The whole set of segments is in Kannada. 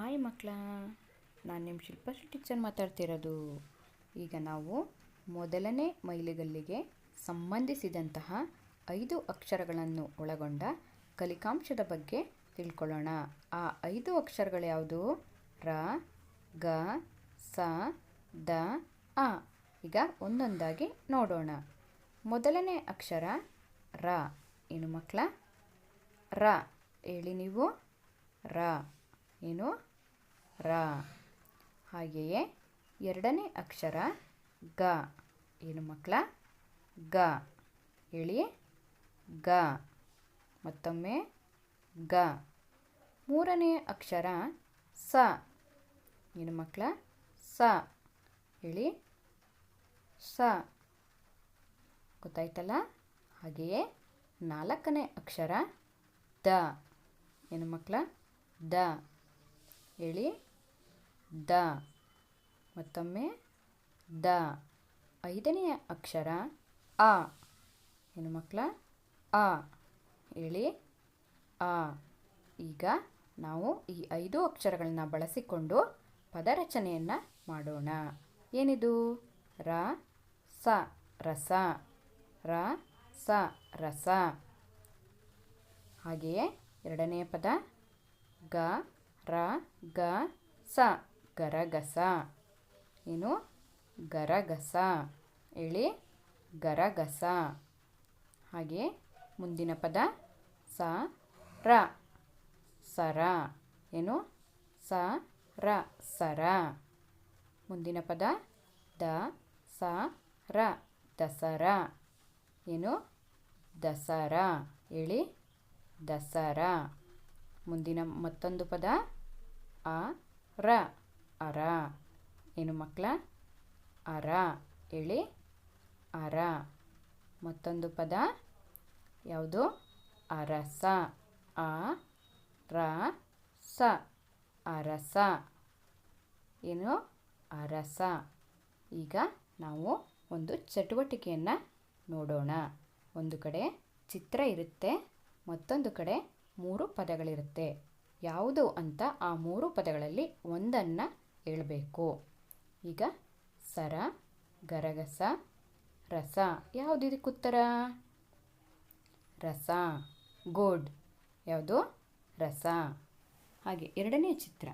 ಆಯ್ ಮಕ್ಕಳ ನಾನು ನಿಮ್ಮ ಶಿಲ್ಪಶ್ರೀ ಟೀಚರ್ ಮಾತಾಡ್ತಿರೋದು. ಈಗ ನಾವು ಮೊದಲನೇ ಮೈಲಿಗಲ್ಲಿಗೆ ಸಂಬಂಧಿಸಿದಂತಹ ಐದು ಅಕ್ಷರಗಳನ್ನು ಒಳಗೊಂಡ ಕಲಿಕಾಂಶದ ಬಗ್ಗೆ ತಿಳ್ಕೊಳ್ಳೋಣ. ಆ ಐದು ಅಕ್ಷರಗಳು ಯಾವುದು? ರ, ಗ, ಸ, ದ, ಆ. ಈಗ ಒಂದೊಂದಾಗಿ ನೋಡೋಣ. ಮೊದಲನೇ ಅಕ್ಷರ ರ. ಏನು ಮಕ್ಕಳ ರ. ಹೇಳಿ ನೀವು. ರ. ಏನು? ರ. ಹಾಗೆಯೇ ಎರಡನೇ ಅಕ್ಷರ ಗ. ಏನು ಮಕ್ಕಳ? ಗ. ಹೇಳಿ. ಗ. ಮತ್ತೊಮ್ಮೆ ಗ. ಮೂರನೇ ಅಕ್ಷರ ಸ. ಏನು ಮಕ್ಕಳ? ಸ. ಹೇಳಿ. ಸ. ಗೊತ್ತಾಯ್ತಲ್ಲ? ಹಾಗೆಯೇ ನಾಲ್ಕನೇ ಅಕ್ಷರ ದ. ಏನು ಮಕ್ಕಳ? ದ. ಹೇಳಿ. ದ. ಮತ್ತೊಮ್ಮೆ ದ. ಐದನೆಯ ಅಕ್ಷರ ಆ ಏನು ಮಕ್ಕಳ? ಆ ಹೇಳಿ. ಆ ಈಗ ನಾವು ಈ ಐದು ಅಕ್ಷರಗಳನ್ನು ಬಳಸಿಕೊಂಡು ಪದರಚನೆಯನ್ನು ಮಾಡೋಣ. ಏನಿದು? ರ, ಸ, ರಸ. ರ, ಸ, ರಸ. ಹಾಗೆಯೇ ಎರಡನೆಯ ಪದ ಗ ರ, ಗ, ಸ, ಗರಗಸ. ಏನು? ಗರಗಸ. ಹೇಳಿ? ಗರಗಸ. ಹಾಗೆ ಮುಂದಿನ ಪದ ಸ, ರ. ಸರ. ಏನು? ಸ, ರ, ಸರ. ಮುಂದಿನ ಪದ ದ, ಸ, ರ, ದಸರ. ಏನು? ದಸರ. ಹೇಳಿ? ದಸರ. ಮುಂದಿನ ಮತ್ತೊಂದು ಪದ ಅ, ರ, ಅರ. ಏನು ಮಕ್ಕಳ ಅರ. ಹೇಳಿ ಅರ. ಮತ್ತೊಂದು ಪದ? ಯಾವುದು? ಅರಸ. ಆ ರ, ಸ. ಅರಸ. ಏನು? ಅರಸ. ಈಗ ನಾವು ಒಂದು ಚಟುವಟಿಕೆಯನ್ನು ನೋಡೋಣ. ಒಂದು ಕಡೆ ಚಿತ್ರ ಇರುತ್ತೆ, ಮತ್ತೊಂದು ಕಡೆ ಮೂರು ಪದಗಳಿರುತ್ತೆ. ಯಾವುದು ಅಂತ ಆ ಮೂರು ಪದಗಳಲ್ಲಿ ಒಂದನ್ನು ಹೇಳಬೇಕು. ಈಗ ಸರ, ಗರಗಸ, ರಸ. ಯಾವುದು ಇದಕ್ಕೆ ಉತ್ತರ? ರಸ. ಗೋಡ್ ಯಾವುದು? ರಸ. ಹಾಗೆ ಎರಡನೇ ಚಿತ್ರ.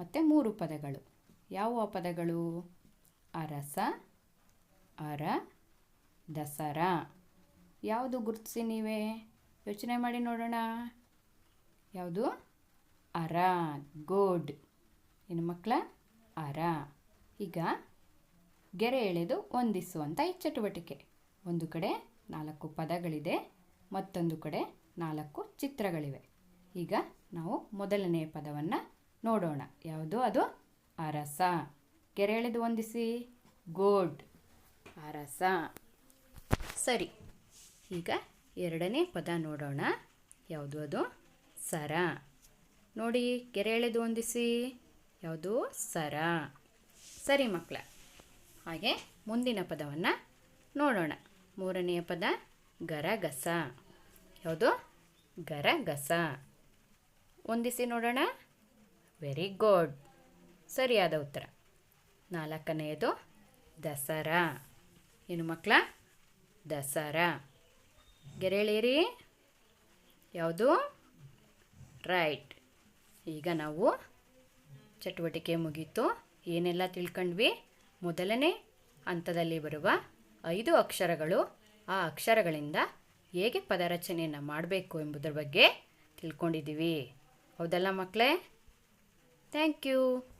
ಮತ್ತು ಮೂರು ಪದಗಳು. ಯಾವ ಪದಗಳು? ಅರಸ, ಅರ, ದಸರ. ಯಾವುದು ಗುರುತಿಸಿ ನೀವೇ? ಯೋಚನೆ ಮಾಡಿ ನೋಡೋಣ. ಯಾವುದು? ಅರ, ಗೋಡ್. ಏನು ಮಕ್ಕಳ ಅರ. ಈಗ ಗೆರೆ ಎಳೆದು ಹೊಂದಿಸುವಂಥ ಈ ಚಟುವಟಿಕೆ. ಒಂದು ಕಡೆ ನಾಲ್ಕು ಪದಗಳಿದೆ, ಮತ್ತೊಂದು ಕಡೆ ನಾಲ್ಕು ಚಿತ್ರಗಳಿವೆ. ಈಗ ನಾವು ಮೊದಲನೆಯ ಪದವನ್ನು ನೋಡೋಣ. ಯಾವುದು ಅದು? ಅರಸ. ಗೆರೆ ಎಳೆದು ಹೊಂದಿಸಿ. ಗೋಡ್. ಅರಸ. ಸರಿ. ಈಗ ಎರಡನೇ ಪದ ನೋಡೋಣ. ಯಾವುದು ಅದು? ಸರ. ನೋಡಿ ಗೆರೆ ಎಳೆದು ಹೊಂದಿಸಿ. ಯಾವುದು? ಸರ. ಸರಿ ಮಕ್ಕಳ ಹಾಗೆ ಮುಂದಿನ ಪದವನ್ನು ನೋಡೋಣ. ಮೂರನೆಯ ಪದ, ಗರಗಸ. ಯಾವುದು? ಗರಗಸ. ಹೊಂದಿಸಿ ನೋಡೋಣ. ವೆರಿ ಗುಡ್ ಸರಿಯಾದ ಉತ್ತರ. ನಾಲ್ಕನೆಯದು, ದಸರಾ. ಏನು ಮಕ್ಕಳ ದಸರಾ. ಗೆರೆಳಿರಿ ಯಾವುದು? ರೈಟ್. ಈಗ ನಾವು ಚಟುವಟಿಕೆ ಮುಗೀತು. ಏನೆಲ್ಲ ತಿಳ್ಕೊಂಡ್ವಿ? ಮೊದಲನೇ ಹಂತದಲ್ಲಿ ಬರುವ ಐದು ಅಕ್ಷರಗಳು. ಆ ಅಕ್ಷರಗಳಿಂದ ಹೇಗೆ ಪದರಚನೆಯನ್ನು ಮಾಡಬೇಕು ಎಂಬುದರ ಬಗ್ಗೆ ತಿಳ್ಕೊಂಡಿದ್ದೀವಿ. ಹೌದಲ್ಲ ಮಕ್ಕಳೇ ಥ್ಯಾಂಕ್ ಯು